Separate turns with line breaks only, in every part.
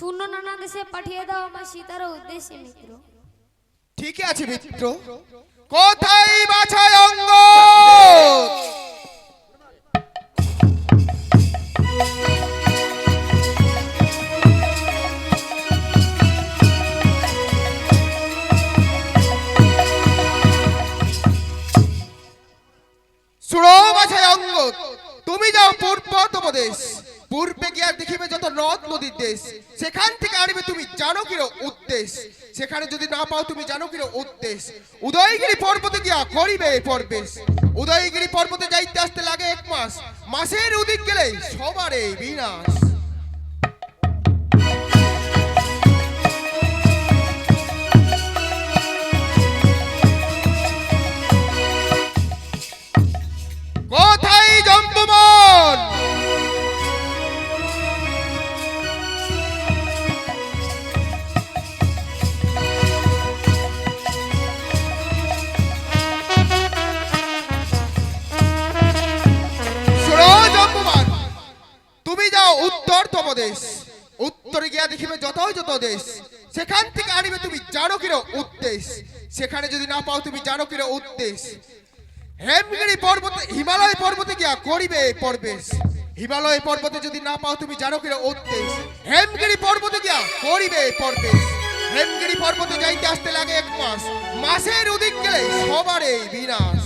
শূন্য নানা দেশে পাঠিয়ে দাও আমার সীতার উদ্দেশ্যে, মিত্র।
ঠিকই আছে, মিত্র। কোথায় বাছায় অঙ্গ? তুমি যাও পূর্ব তোমাদেশ পূর্বে গিয়া দেখিবে যত নদ নদীর দেশ, সেখান থেকে আনবে তুমি জানো কিরো উদ্দেশ। সেখানে যদি না পাও তুমি জানো কিরো উদ্দেশ। উদয়গিরি পর্বতে গিয়া করিবে পর্বেশ। উদয়গিরি পর্বতে যাইতে আসতে লাগে এক মাস। মাসের উদিক গেলে সবারে বিনাশ। দেখিবে যত দেশ? সেখান থেকে আনিবে তুমি জানো কিরো উদ্দেশ। সেখানে যদি না পাও তুমি জানো কিরো উদ্দেশ। হেমগিরি পর্বতে, হিমালয় পর্বতে গিয়া করিবে পর্বেশ। হিমালয় পর্বতে যদি না পাও তুমি জানো কিরো উদ্দেশ, হেমগিরি পর্বতে গিয়া করিবে পর্বেশ। হেমগিরি পর্বতে যাইতে আসতে লাগে এক মাস। মাসের উদিক গেলে সবারে বিনাশ।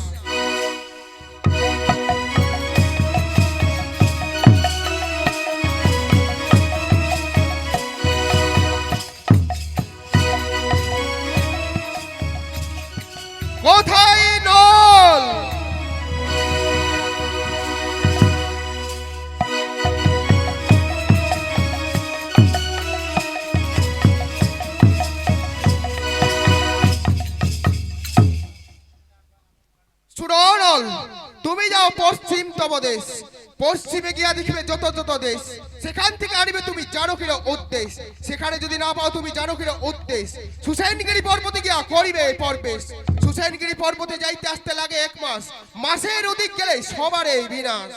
শুনো তুমি যাও পশ্চিম তবদেশ। পশ্চিমে গিয়া দেখবে যত যত দেশ। সেখান থেকে আনিবে তুমি জানো কিরো উদ্দেশ। সেখানে যদি না পাও তুমি জানো কিরো উদ্দেশ। সুসেনগিরি পর্বতে গিয়া করিবে পর্বেশ। সুসেনগিরি পর্বতে যাইতে আসতে লাগে এক মাস। মাসের অধিক গেলে সবার এই বিনাশ।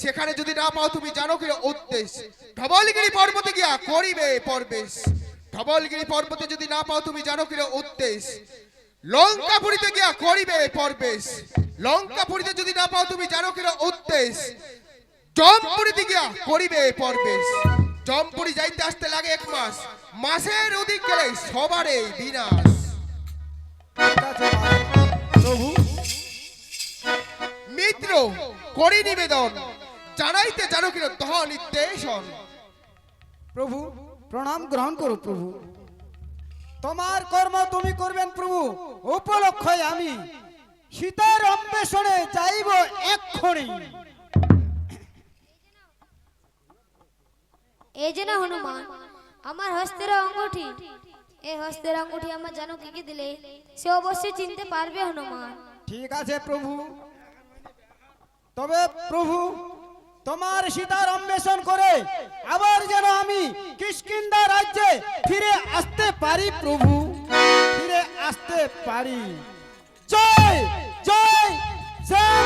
সেখানে যদি না পাও তুমি জানো উদ্দেশ ধবলগিরি পর্বতে গিয়া করিবে পর্বেশ। ধবলগিরি পর্বতে যদি না পাও তুমি জানো কিরো উদ্দেশ লঙ্কাপুরীতে গিয়া করিবে পর্বেশ। লঙ্কাপুরীতে যদি না পাও তুমি জানো উদ্দেশ জমপুরিতে গিয়া করিবে জমপুরি যাইতে আসতে লাগে এক মাস। মাসের অধিক গেলে সবারে বিনাশ। করি নিবেদন জানাইতে জানো কিনা তহ নিত্যে
প্রভু প্রণাম গ্রহণ করো প্রভু। তোমার কর্ম তুমি করবেন প্রভু উপলক্ষে আমি সীতার অন্বেষণে চাইব এক্ষণে
এই যে না হনুমান আমার হস্তের অঙ্গুঠি এই হস্তের আঙ্গুঠি আমার জানো কি কি দিলে সে অবশ্যই চিনতে পারবে হনুমান।
ঠিক আছে প্রভু। তবে প্রভু, তোমার সীতার অন্বেষণ করে আবার যেন আমি কিষ্কিন্দা রাজ্যে ফিরে আসতে পারি প্রভু। ফিরে আসতে পারি। জয় জয় শ্যাম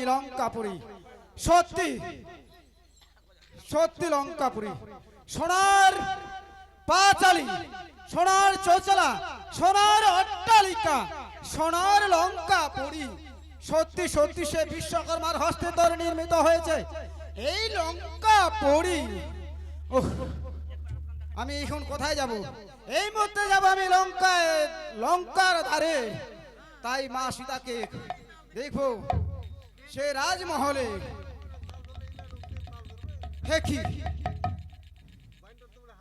আমি লঙ্কাপুরী। সত্যি।
সত্যি লঙ্কাপুরী। সোনার পাঁচালি, সোনার চোচলা, সোনার অট্টালিকা, সোনার লঙ্কা পুরি সত্যি সত্যি সে বিশ্বকর্মার হস্তে তোর নির্মিত হয়েছে। এই লঙ্কা পুরী আমি এখন কোথায় যাব? এই মধ্যে যাব আমি লঙ্কায়, লঙ্কার ধারে। তাই মা সীতাকে দেখো সে রাজমহলে হেকি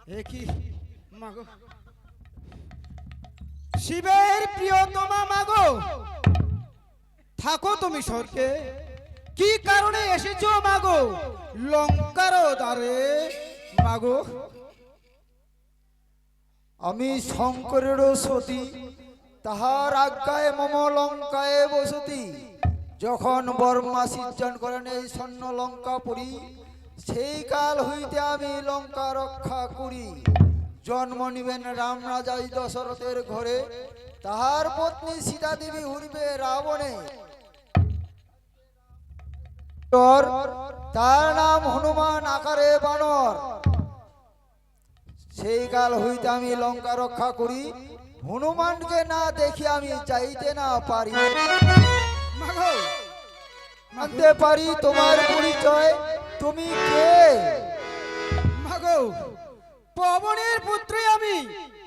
হেকি মাগো। শিবের মাগো। থাকো তুমি স্বর্গে। কি কারণে এসেছ মাগো? লঙ্কার দ্বারে। মাগো।
আমি শঙ্করের সতী। তাহার আজ্ঞায় মম লঙ্কায় বসতি। যখন বর্মা সির্জন করেন এই স্বর্ণ লঙ্কা পুরী, সেই কাল হইতে আমি লঙ্কা রক্ষা করি। জন্ম নিবেন রাম রাজাই দশরথের ঘরে, তাহার পত্নী সীতা দেবী উড়বে রাবণে। তার নাম হনুমান আকারে বানর। সেই কাল হইতে আমি লঙ্কা রক্ষা করি। হনুমানকে না দেখি আমি চাইতে না পারি।
মাগো।
জানতে পারি তোমার পরিচয়। তুমি কে?
মাগো পবনের পুত্রই আমি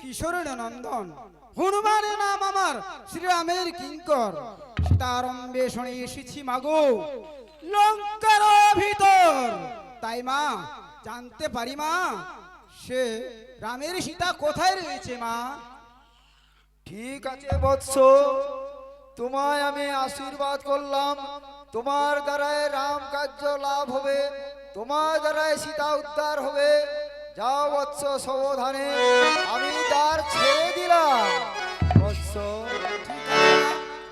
কিশোরের নন্দন। হনুমানের নাম আমার শ্রীরামের কিঙ্কর। তার অন্বেষণে এসেছি মাগো। লঙ্কার ভিতর তাই মা জানতে পারি মা সে রামের সীতা কোথায় রয়েছে মা?
ঠিক আছে বৎস। তোমায় আমি আশীর্বাদ করলাম। তোমার দ্বারায় রাম কার্য লাভ হবে। তোমার দ্বারায় সীতা উদ্ধার হবে। যাও বৎস সবধানে আমি তার ছেড়ে দিলাম।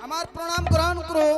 আমার প্রণাম গ্রহণ করো।